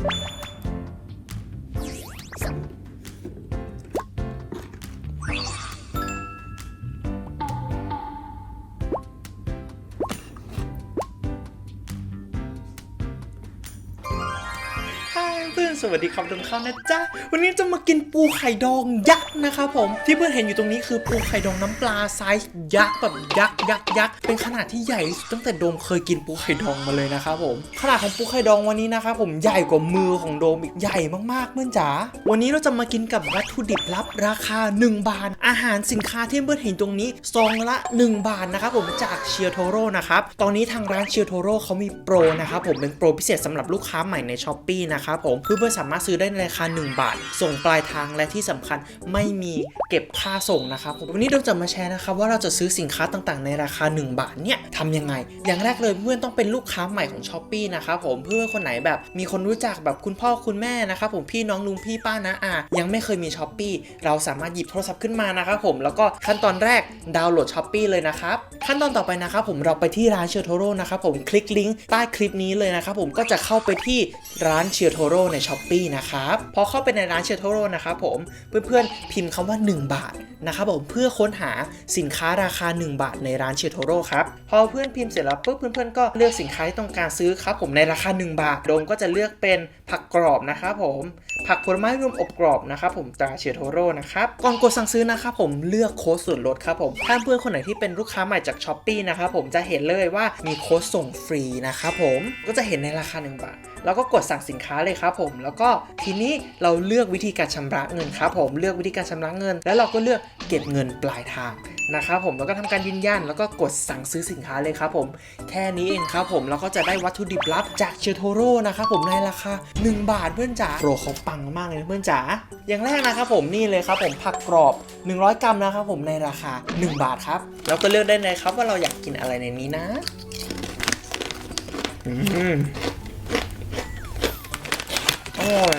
you สวัสดีครับทุกท่านนะจ๊ะ วันนี้จะมากินปูไข่ดองยักษ์นะครับผม ที่เพื่อนเห็นอยู่ตรงนี้คือปูไข่ดองน้ำปลาไซส์ยักษ์แบบยักษ์ยักษ์ยักษ์เป็นขนาดที่ใหญ่ที่สุดตั้งแต่โดมเคยกินปูไข่ดองมาเลยนะครับผม ขนาดของปูไข่ดองวันนี้นะครับผมใหญ่กว่ามือของโดมอีกใหญ่มากๆเพื่อนจ๋า วันนี้เราจะมากินกับวัตถุดิบลับราคา 1 บาท อาหารสินค้าที่เพื่อนเห็นตรงนี้ซองละ 1 บาทนะครับผมจากเชียร์โทโร่นะครับ ตอนนี้ทางร้านเชียร์โทโร่เขามีโปรนะครับผมเป็นโปรพิเศษสำหรับลูกค้าใหม่ในช้อปปี้นะครับผมเพื่อนสามารถซื้อได้ในราคา 1 บาท ส่งปลายทางและที่สำคัญไม่มีเก็บค่าส่งนะครับผมวันนี้เราจะมาแชร์นะครับว่าเราจะซื้อสินค้าต่างๆ ในราคา 1 บาทเนี่ยทำยังไง อย่างแรกเลยเพื่อนต้องเป็นลูกค้าใหม่ของช้อปปีนะครับผมเพื่อนคนไหนแบบมีคนรู้จักแบบคุณพ่อคุณแม่นะครับผมพี่น้องลุงพี่ป้านะอายังไม่เคยมีช้อปปีเราสามารถหยิบโทรศัพท์ขึ้นมานะครับผมแล้วก็ขั้นตอนแรกดาวน์โหลดช้อปปีเลยนะครับขั้นตอนต่อไปนะครับผมเราไปที่ร้านเชียร์โทโร่นะครับผมคลิกลิงก์ใต้คลิปนี้เลยนะครับผมก็จะเข้าไปที่ร้านเชียร์โทโร่ในช้อปปีนะครับ พอเข้าไปในร้านเชียร์โทโรนะครับผมเพื่อนๆพิมพ์คำว่า 1 บาทนะครับผมเพื่อค้นหาสินค้าราคา 1 บาทในร้านเชียร์โทโรครับพอเพื่อนพิมพ์เสร็จแล้วปุ๊บเพื่อนๆก็เลือกสินค้าที่ต้องการซื้อครับผมในราคา 1 บาทโดมก็จะเลือกเป็นผักกรอบนะครับผมผักผลไม้รวมอบกรอบนะครับผมตราเชียร์โทโรนะครับก่อนกดสั่งซื้อนะครับผมเลือกโค้ดส่วนลดครับผมถ้าเพื่อนคนไหนที่เป็นลูกค้าใหม่จากช้อปปีนะครับผมจะเห็นเลยว่ามีโค้ดส่งฟรีนะครับผมก็จะเห็นในราคา 1 บาท แล้วก็กดสั่งสินค้าเลยครับผมแล้วก็ทีนี้เราเลือกวิธีการชำระเงินครับผมเลือกวิธีการชำระเงิน แล้วเราก็เลือกเก็บเงินปลายทางนะครับผมแล้วก็ทำการยืนยันแล้วก็กดสั่งซื้อสินค้าเลยครับผม แค่นี้เองครับผมแล้วก็จะได้วัตถุดิบลับจากเชโทโร่นะครับผมในราคา1 บาทเพื่อนจ๋าโปรเขาปังมากเลยเพื่อนจ๋าอย่างแรกนะครับผมนี่เลยครับผมผักกรอบ 100 กรัมนะครับผมในราคา 1 บาทครับแล้วก็เลือกได้เลยครับว่าเราอยากกินอะไรในนี้นะ อืม ร่อย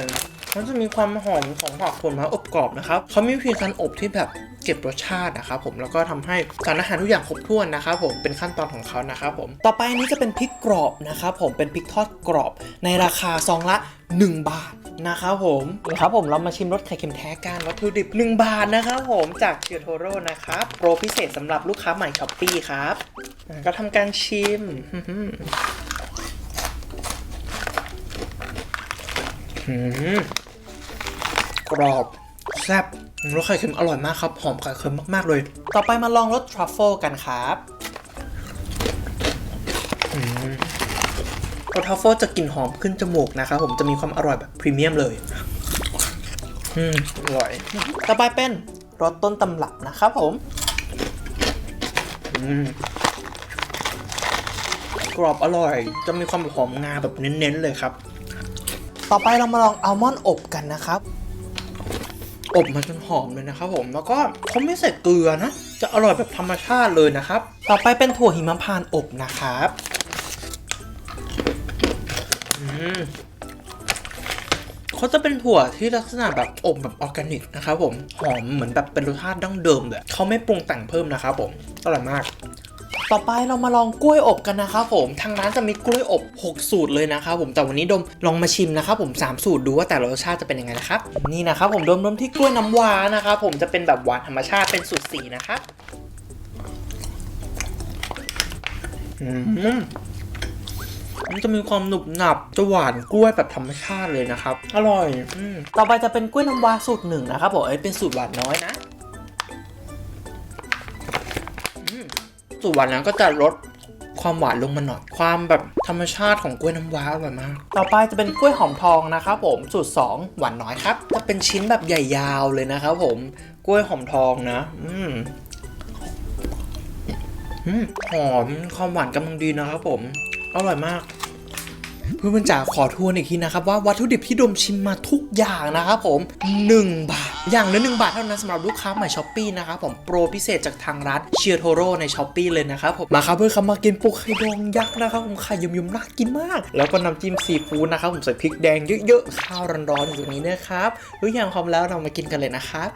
มันจะมีความหอมของผักผลไม้อบกรอบนะครับเขามีวิธีการอบที่แบบเก็บรสชาตินะครับผมแล้วก็ทำให้สารอาหารทุกอย่างครบถ้วนนะครับผมเป็นขั้นตอนของเขานะครับผมต่อไปอันนี้จะเป็นพริกกรอบนะครับผมเป็นพริกทอดกรอบ ในราคาซองละ 1 บาทนะครับผมนะครับผมเรามาชิมรสไข่เค็มแท้กันวัตถุดิบ 1 บาทนะครับผมจากเชียโทโร่นะครับโปรพิเศษสำหรับลูกค้าใหม่ช้อปปี้ครับอ่าก็ทำการชิม อืม กรอบแซ่บรสไข่เค็มอร่อยมากครับ หอมไข่เค็มมาก ๆ เลย ต่อไปมาลองรสทรัฟเฟิลกันครับรสทรัฟเฟิลจะกลิ่นหอมขึ้นจมูกนะครับผมจะมีความอร่อยแบบพรีเมียมเลยอืมอร่อย ต่อไปเป็นรสต้นตำรับนะครับผมกรอบอร่อย จะมีความหอมงาแบบเน้นๆเลยครับ ต่อไปเรามาลองอัลมอนด์อบกันนะครับ อบมาจนหอมเลยนะครับผมแล้วก็เขาไม่ใส่เกลือนะ จะอร่อยแบบธรรมชาติเลยนะครับ ต่อไปเป็นถั่วหิมพานต์อบนะครับอืมเขาจะเป็นถั่วที่ลักษณะแบบอบแบบออร์แกนิกนะครับผมหอมเหมือนแบบเป็นรสชาติดั้งเดิมเลยเขาไม่ปรุงแต่งเพิ่มนะครับผมอร่อยมาก ต่อไปเรามาลองกล้วยอบกันนะครับผมทางร้านจะมีกล้วยอบ 6 สูตรเลยนะครับผมแต่วันนี้ดมลองมาชิมนะครับผม 3 สูตรดูว่าแต่ละรสชาติจะเป็นยังไงนะครับนี่นะครับผมดมดมที่กล้วยน้ำว้านะครับผมจะเป็นแบบหวานธรรมชาติเป็นสูตรสีนะครับอืมมันจะมีความหนุบหนับจะหวานกล้วยแบบธรรมชาติเลยนะครับ อร่อยอต่อไปจะเป็นกล้วยน้ำว้าสูตรหนึ่งนะครับผมเอ้เป็นสูตรหวานน้อยนะ สูตรหวานนั้นก็จะลดความหวานลงมาหน่อย ความแบบธรรมชาติของกล้วยน้ำว้าอร่อยมาก ต่อไปจะเป็นกล้วยหอมทองนะครับผมสูตร 2 หวานน้อยครับ จะเป็นชิ้นแบบใหญ่ยาวเลยนะครับผม กล้วยหอมทองนะ อืมอืมหอมความหวานกำลังดีนะครับผม อร่อยมากเพื่อนๆจ๋าขอทวนอีกทีนะครับว่าวัตถุดิบที่ดมชิมมาทุกอย่างนะครับผม 1 บาท อย่างละ1บาทเท่านั้นสำหรับลูกค้าใหม่ช้อปปีนะครับผมโปรพิเศษจากทางร้านเชียร์โทโร่ในช้อปปีเลยนะครับผมมาครับเพื่อนครับมากินปูไข่ดองยักษ์นะครับผมไข่ยำๆน่ากินมาก แล้วก็น้ำจิ้มซีฟู้ดนะครับผมใส่พริกแดงเยอะๆข้าวร้อนๆอยู่ตรงนี้นะครับทุกอย่างพร้อมแล้วเรามากินกันเลยนะครับ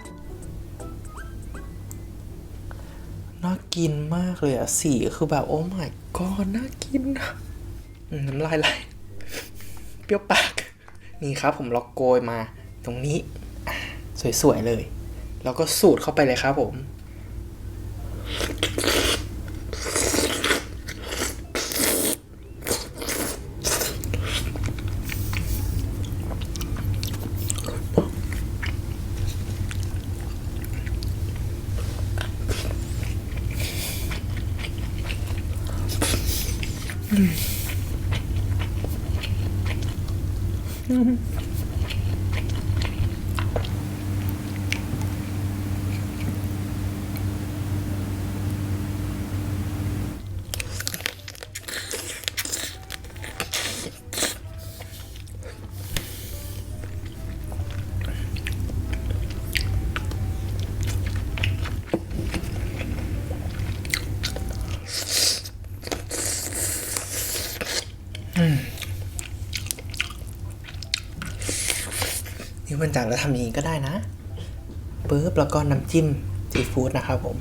น่ากินมากเลยอะสีคือแบบโอ้ my god น่ากินอะอืมน้ำลายไหลเปรี้ยวปาก นี่ครับผมล็อกโกยมาตรงนี้ สวยๆเลย แล้วก็สูดเข้าไปเลยครับผม Mm-hmm. นี่มันจากเราทำอย่างนี้ก็ได้นะปึ๊บแล้วก็น้ำจิ้มซีฟู้ดนะครับผม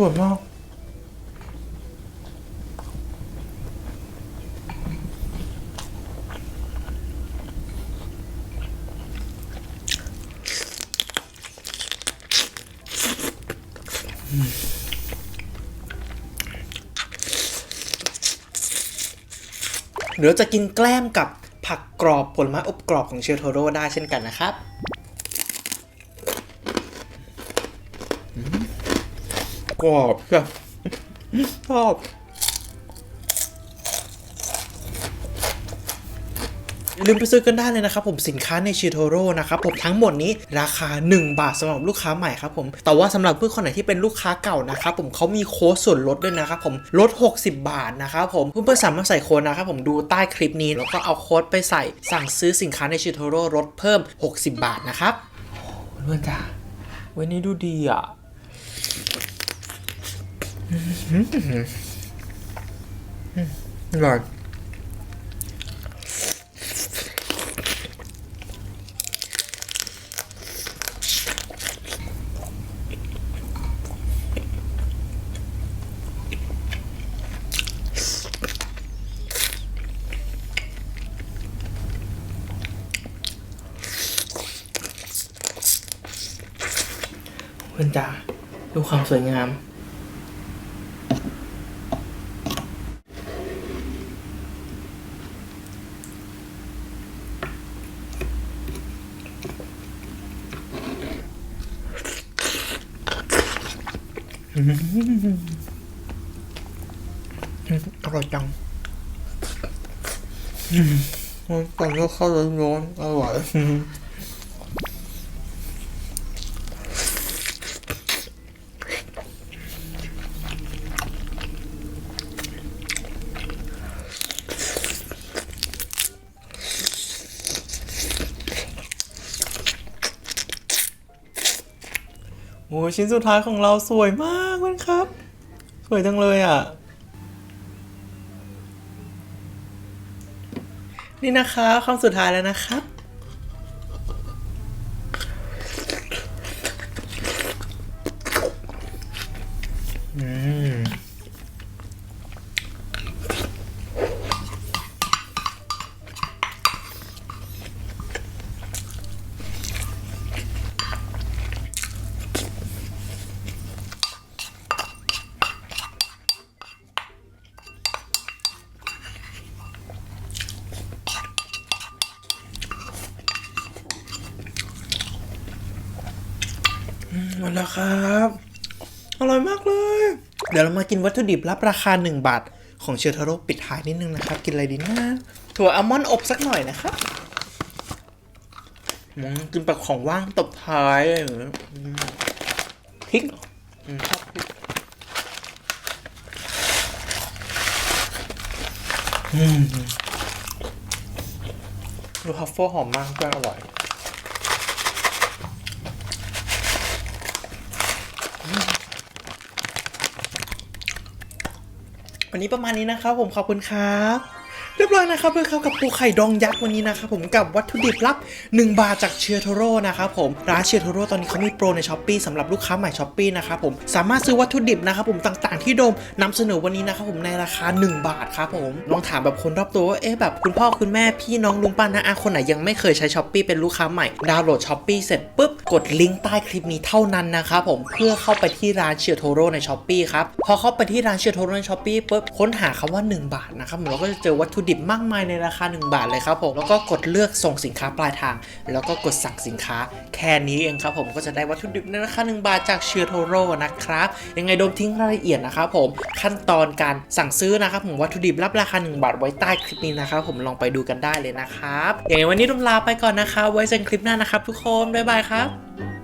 สวยมากเดี๋ยวจะกินแกล้มกับผักกรอบผลไม้อบกรอบของเชลโทโร่ได้เช่นกันนะครับ กรอบแบบชอบอย่าลืมไปซื้อกันได้เลยนะครับผมสินค้าในชิโทโร่นะครับผมทั้งหมดนี้ราคา 1 บาทสำหรับลูกค้าใหม่ครับผมแต่ว่าสำหรับเพื่อนคนไหนที่เป็นลูกค้าเก่านะครับผมเขามีโค้ดส่วนลดด้วยนะครับผมลด 60 บาทนะครับผมเพื่อนๆสามารถใส่โค้ดนะครับผมดูใต้คลิปนี้แล้วก็เอาโค้ดไปใส่สั่งซื้อสินค้าในชิโทโร่ลดเพิ่ม 60 บาทนะครับโอ้เพื่อนๆจ้าวันนี้ดูดีอะ อร่อยเพื่อนจ๋าดูความสวยงาม อร่อยจังมันนี้ข้าร้อนๆอร่อย ชิ้นสุดท้ายของเราสวยมากเพื่อนครับ สวยจังเลยอะ นี่นะคะคำสุดท้ายแล้วนะครับอืม หมดแล้วครับ อร่อยมากเลย เดี๋ยวเรามากินวัตถุดิบรับราคา 1 บาท ของเชอร์ทาโร่ปิดท้ายนิดนึงนะครับ กินอะไรดีนะ ถั่วอัลมอนด์อบสักหน่อยนะครับกินแบบของว่างตบท้ายพริกอืมชอบพริกดูฮัฟเฟิลหอมมากเพื่อนอร่อย วันนี้ประมาณนี้นะครับผมขอบคุณครับ เรียบร้อยนะครับเพื่อนครับกับปูไข่ดองยักษ์วันนี้นะครับผมกับวัตถุดิบลับ 1 บาทจากเชียร์โทโร่นะครับผมร้านเชียร์โทโร่ตอนนี้เขามีโปรในช้อปปีสำหรับลูกค้าใหม่ช้อปปีนะครับผมสามารถซื้อวัตถุดิบนะครับผมต่างๆที่โดมนำเสนอวันนี้นะครับผมในราคา 1 บาทครับผมลองถามแบบคนรอบตัวว่าเอ๊ะแบบคุณพ่อคุณแม่พี่น้องลุงป้าน้าอาคนไหนยังไม่เคยใช้ช้อปปีเป็นลูกค้าใหม่ดาวน์โหลดช้อปปีเสร็จปุ๊บกดลิงก์ใต้คลิปนี้เท่านั้นนะครับผมเพื่อเข้าไปที่ร้านเชียร์โทโร่ในช้อปปีครับพอเข้าไปที่ร้านเชียร์โทโร่ในช้อปปีปุ๊บค้นหาคำว่า 1 บาทนะครับผมเราก็จะเจอวัตถุดิบมากมายในราคา 1 บาทเลยครับผมแล้วก็กดเลือกส่งสินค้าปลายทาง แล้วก็กดสั่งสินค้าแค่นี้เองครับผมก็จะได้วัตถุดิบในราคา 1 บาทจากเชียร์โทโร่นะครับยังไงโดมทิ้งรายละเอียดนะครับผมขั้นตอนการสั่งซื้อนะครับผมวัตถุดิบรับราคา 1 บาทไว้ใต้คลิปนี้นะครับผมลองไปดูกันได้เลยนะครับอย่างไรวันนี้โดมลาไปก่อนนะครับไว้เจอกันคลิปหน้านะครับทุกคนบ๊ายบายครับ